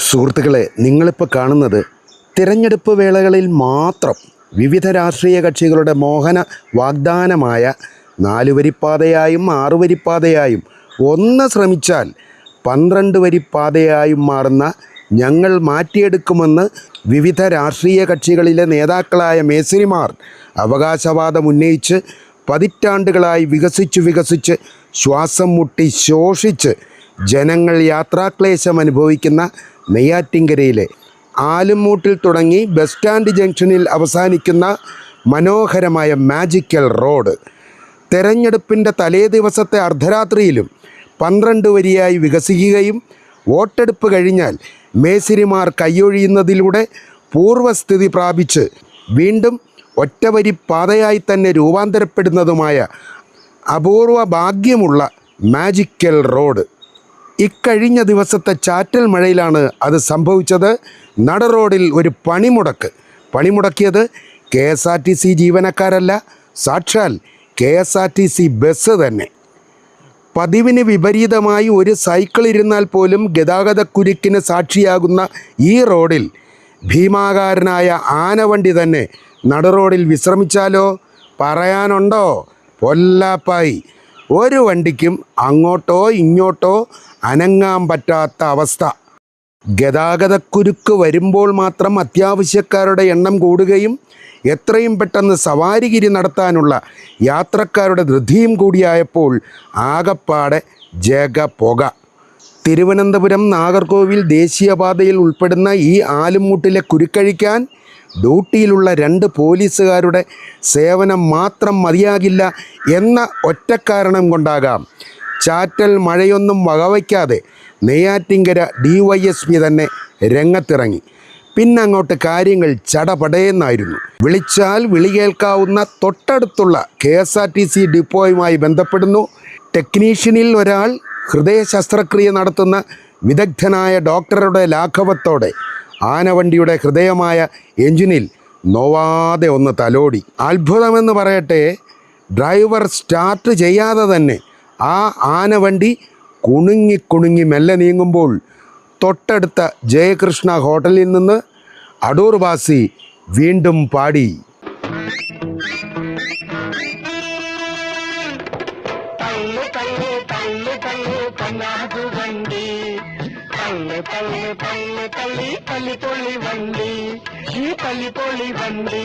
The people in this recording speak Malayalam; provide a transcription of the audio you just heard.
സുഹൃത്തുക്കളെ നിങ്ങളിപ്പോൾ കാണുന്നത് തിരഞ്ഞെടുപ്പ് വേളകളിൽ മാത്രം വിവിധ രാഷ്ട്രീയ കക്ഷികളുടെ മോഹന വാഗ്ദാനമായ നാലുവരിപ്പാതയായും ആറുവരിപ്പാതയായും ഒന്ന് ശ്രമിച്ചാൽ പന്ത്രണ്ട് വരിപ്പാതയായും മാറുന്ന ഞങ്ങൾ മാറ്റിയെടുക്കുമെന്ന് വിവിധ രാഷ്ട്രീയ കക്ഷികളിലെ നേതാക്കളായ മേസിനിമാർ അവകാശവാദം ഉന്നയിച്ച് പതിറ്റാണ്ടുകളായി വികസിച്ചു വികസിച്ച് ശ്വാസം മുട്ടി ശോഷിച്ച് ജനങ്ങൾ യാത്രാക്ലേശം അനുഭവിക്കുന്ന നെയ്യാറ്റിങ്കരയിലെ ആലുംമൂട്ടിൽ തുടങ്ങി ബസ് സ്റ്റാൻഡ് ജംഗ്ഷനിൽ അവസാനിക്കുന്ന മനോഹരമായ മാജിക്കൽ റോഡ് തെരഞ്ഞെടുപ്പിന്റെ തലേ ദിവസത്തെ അർദ്ധരാത്രിയിലും പന്ത്രണ്ട് വരിയായി വികസിക്കുകയും വോട്ടെടുപ്പ് കഴിഞ്ഞാൽ മേസിരിമാർ കൈയൊഴിയുന്നതിലൂടെ പൂർവസ്ഥിതി പ്രാപിച്ച് വീണ്ടും ഒറ്റവരി പാതയായി തന്നെ രൂപാന്തരപ്പെടുന്നതുമായ അപൂർവ ഭാഗ്യമുള്ള മാജിക്കൽ റോഡ് ഇക്കഴിഞ്ഞ ദിവസത്തെ ചാറ്റൽ മഴയിലാണ് അത് സംഭവിച്ചത്. നട റോഡിൽ ഒരു പണിമുടക്ക്. പണിമുടക്കിയത് K S R T C ജീവനക്കാരല്ല സാക്ഷാൽ K S R T C bus തന്നെ. പതിവിന് വിപരീതമായി ഒരു സൈക്കിൾ ഇരുന്നാൽ പോലും ഗതാഗതക്കുരുക്കിന് സാക്ഷിയാകുന്ന ഈ റോഡിൽ ഭീമാകാരനായ ആനവണ്ടി തന്നെ നടുറോഡിൽ വിശ്രമിച്ചാലോ? പറയാനുണ്ടോ? പൊല്ലാപ്പായി. ഒരു വണ്ടിക്കും അങ്ങോട്ടോ ഇങ്ങോട്ടോ അനങ്ങാൻ പറ്റാത്ത അവസ്ഥ. ഗതാഗതക്കുരുക്ക് വരുമ്പോൾ മാത്രം അത്യാവശ്യക്കാരുടെ എണ്ണം കൂടുകയും എത്രയും പെട്ടെന്ന് സവാരിഗിരി നടത്താനുള്ള യാത്രക്കാരുടെ ധൃതിയും കൂടിയായപ്പോൾ ആകപ്പാടെ ജഗ പുക തിരുവനന്തപുരം നാഗർകോവിൽ ദേശീയപാതയിൽ ഉൾപ്പെടുന്ന ഈ ആലുംമൂട്ടിലെ കുരുക്കഴിക്കാൻ ഡ്യൂട്ടിയിലുള്ള രണ്ട് പോലീസുകാരുടെ സേവനം മാത്രം മതിയാകില്ല എന്ന ഒറ്റക്കാരണം കൊണ്ടാകാം. ചാറ്റൽ മഴയൊന്നും വകവയ്ക്കാതെ Neyyattinkara D Y S P തന്നെ രംഗത്തിറങ്ങി. പിന്നങ്ങോട്ട് കാര്യങ്ങൾ ചടപടയെന്നായിരുന്നു. വിളിച്ചാൽ വിളി കേൾക്കാവുന്ന തൊട്ടടുത്തുള്ള K S R T C ഡിപ്പോയുമായി ബന്ധപ്പെടുന്നു. ടെക്നീഷ്യനിൽ ഒരാൾ ഹൃദയ ശസ്ത്രക്രിയ നടത്തുന്ന വിദഗ്ധനായ ഡോക്ടറുടെ ലാഘവത്തോടെ ആനവണ്ടിയുടെ ഹൃദയമായ എഞ്ചിനിൽ നോവാതെ ഒന്ന് തലോടി. അത്ഭുതമെന്ന് പറയട്ടെ ഡ്രൈവർ സ്റ്റാർട്ട് ചെയ്യാതെ തന്നെ ആ ആനവണ്ടി കുണുങ്ങി കുണുങ്ങി മെല്ലെ നീങ്ങുമ്പോൾ തൊട്ടടുത്ത ജയകൃഷ്ണ ഹോട്ടലിൽ നിന്ന് അടൂർ വാസി വീണ്ടും പാടി. തള്ളു തള്ളു തള്ളു തള്ളു വണ്ടി തള്ളു തള്ളു തള്ളു തള്ളി തള്ളി പൊള്ളി വണ്ടി ഈ തള്ളി പൊള്ളി വണ്ടി